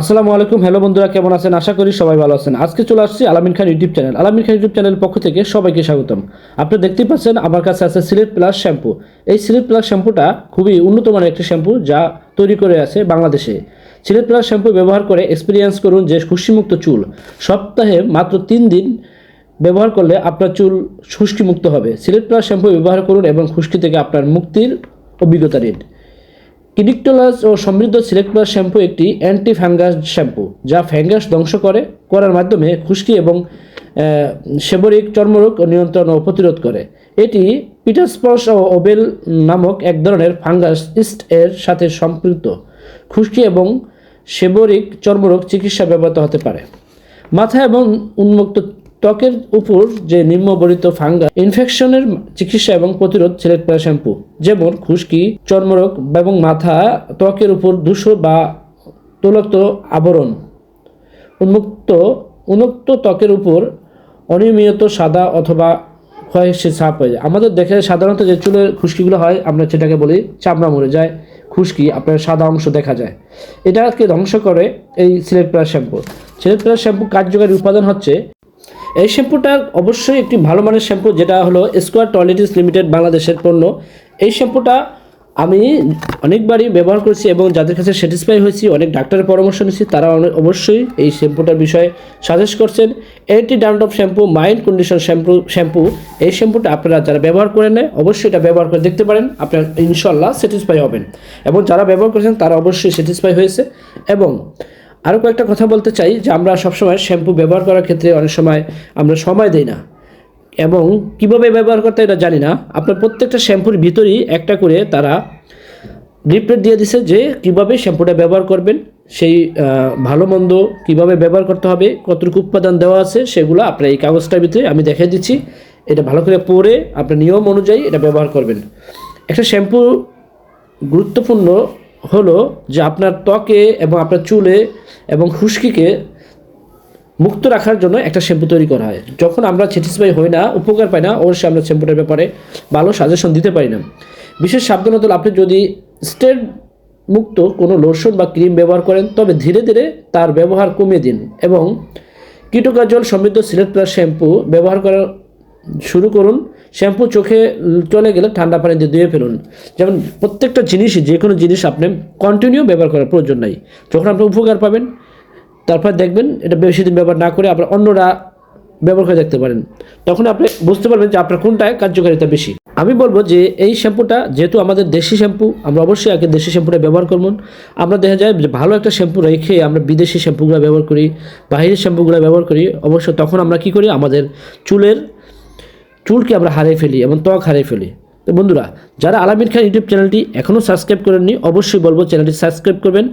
আসসালামু আলাইকুম। হ্যালো বন্ধুরা, কেমন আছেন? আশা করি সবাই ভালো আছেন। আজকে চলে আসছি আলামিন খান ইউটিউব চ্যানেল। আলামিন খান ইউটিউব চ্যানেলের পক্ষ থেকে সবাইকে স্বাগতম। আপনি দেখতেই পাচ্ছেন আমার কাছে আছে সিলেট প্লাস শ্যাম্পু এই সিলেট প্লাস শ্যাম্পুটা খুবই উন্নত মানের একটি শ্যাম্পু যা তৈরি করে আছে বাংলাদেশে। সিলেট প্লাস শ্যাম্পু ব্যবহার করে এক্সপিরিয়েন্স করুন যে খুশিমুক্ত চুল। সপ্তাহে মাত্র তিন দিন ব্যবহার করলে আপনার চুল খুশকিমুক্ত হবে। সিলেট প্লাস শ্যাম্পু ব্যবহার করুন এবং খুশকি থেকে আপনার মুক্তির অভিজ্ঞতা নিন। কিডিকটোলাস ও সমৃদ্ধ সিলেক্ট প্লাস শ্যাম্পু একটি অ্যান্টি ফ্যাঙ্গাস শ্যাম্পু, যা ফ্যাঙ্গাস ধ্বংস করে, করার মাধ্যমে খুশকি এবং সেবরিক চর্মরোগ নিয়ন্ত্রণ ও প্রতিরোধ করে। এটি পিটাসপস ও ওবেল নামক এক ধরনের ফাঙ্গাস ইস্ট এর সাথে সম্পৃক্ত। খুশকি এবং সেবরিক চর্মরোগ চিকিৎসা ব্যবহৃত হতে পারে। মাথা এবং উন্মুক্ত ত্বকের উপর যে নিম্নবর্ণিত ফাঙ্গাস ইনফেকশনের চিকিৎসা এবং প্রতিরোধ সিলেক্ট করা শ্যাম্পু যেমন খুশকি, চর্মরোগ এবং মাথা, ত্বকের উপর ধূসর বা তৈলাক্ত আবরণ। উন্মুক্ত উন্মুক্ত ত্বকের উপর অনিয়মিত সাদা অথবা ক্ষয়সে ছাপ হয়ে যায়। আমাদের দেখে সাধারণত যে চুলের খুশকিগুলো হয়, আমরা সেটাকে বলি চামড়া মরে যায়, খুশকি, আপনার সাদা অংশ দেখা যায়। এটাকে ধ্বংস করে এই select plus shampoo select plus shampoo কার্যকারী উপাদান হচ্ছে এই শ্যাম্পুটা অবশ্যই একটি ভালো মানের শ্যাম্পু, যেটা হলো স্কোয়ার টয়লেটিস লিমিটেড বাংলাদেশের পণ্য। এই শ্যাম্পুটা আমি অনেকবারই ব্যবহার করেছি এবং যাদের কাছে স্যাটিসফাই হয়েছি, অনেক ডাক্তারের পরামর্শ নিয়েছি তারা অবশ্যই এই শ্যাম্পুটার বিষয়ে সাজেস্ট করছেন। এটি dandruff shampoo mind condition shampoo shampoo এই শ্যাম্পুটা আপনারা যারা ব্যবহার করে নেয়, অবশ্যই এটা ব্যবহার করে দেখতে পারেন, আপনার ইনশাল্লাহ স্যাটিসফাই হবেন। এবং যারা ব্যবহার করেছেন, তারা অবশ্যই স্যাটিসফাই হয়েছে। এবং আরও কয়েকটা কথা বলতে চাই যে আমরা সবসময় শ্যাম্পু ব্যবহার করার ক্ষেত্রে অনেক সময় আমরা সময় দিই না। এবং কীভাবে ব্যবহার করতে এটা জানি না। আপনার প্রত্যেকটা শ্যাম্পুর ভিতরেই একটা করে তারা লিপলেট দিয়ে দিছে যে কীভাবে শ্যাম্পুটা ব্যবহার করবেন, সেই ভালো মন্দ কীভাবে ব্যবহার করতে হবে, কতটুকু উপাদান দেওয়া আছে, সেগুলো আপনার এই কাগজটার ভিতরে আমি দেখিয়ে দিচ্ছি। এটা ভালো করে পরে আপনার নিয়ম অনুযায়ী এটা ব্যবহার করবেন। একটা শ্যাম্পু গুরুত্বপূর্ণ হলো যে আপনার ত্বকে এবং আপনার চুলে এবং খুশকিকে মুক্ত রাখার জন্য একটা শ্যাম্পু তৈরি করা হয়। যখন আমরা স্যাটিসফাই হই না, উপকার পাই না, অবশ্যই আমরা শ্যাম্পুটার ব্যাপারে ভালো সাজেশন দিতে পারি না। বিশেষ সাবধানতা আপনি যদি স্টেট মুক্ত কোনো লোশন বা ক্রিম ব্যবহার করেন, তবে ধীরে ধীরে তার ব্যবহার কমিয়ে দিন এবং কীটকাজল সমৃদ্ধ সিলেট প্লাস শ্যাম্পু ব্যবহার করা শুরু করুন। শ্যাম্পু চোখে চলে গেলে ঠান্ডা পানি দিয়ে ধুয়ে ফেলুন। যেমন প্রত্যেকটা জিনিসই যে কোনো জিনিস আপনি কন্টিনিউ ব্যবহার করার প্রয়োজন নাই। যখন আপনি উপকার পাবেন, তারপর দেখবেন এটা বেশি দিন ব্যবহার না করে আপনার অন্যরা ব্যবহার করে দেখতে পারেন। তখন আপনি বুঝতে পারবেন যে আপনার কোনটায় কার্যকারিতা বেশি। আমি বলব যে এই শ্যাম্পুটা, যেহেতু আমাদের দেশি শ্যাম্পু, আমরা অবশ্যই আগে দেশি শ্যাম্পুটা ব্যবহার করব। আমরা দেখা যায় যে ভালো একটা শ্যাম্পু রেখে আমরা বিদেশি শ্যাম্পুগুলো ব্যবহার করি, বাহিরের শ্যাম্পুগুলো ব্যবহার করি, অবশ্য তখন আমরা কি করি? আমাদের চুলের চুলকে আমরা হারিয়ে ফেলি এবং ত্বক হারিয়ে ফেলি। তো বন্ধুরা, যারা আলামির খান ইউটিউব চ্যানেলটি এখনও সাবস্ক্রাইব করেননি, অবশ্যই বলব চ্যানেলটি সাবস্ক্রাইব করবেন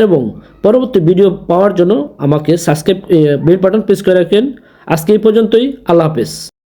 এবং পরবর্তী ভিডিও পাওয়ার জন্য আমাকে সাবস্ক্রাইব বেল বাটন প্রেস করে রাখেন আজকে এই পর্যন্তই, আল্লাহ হাফেজ।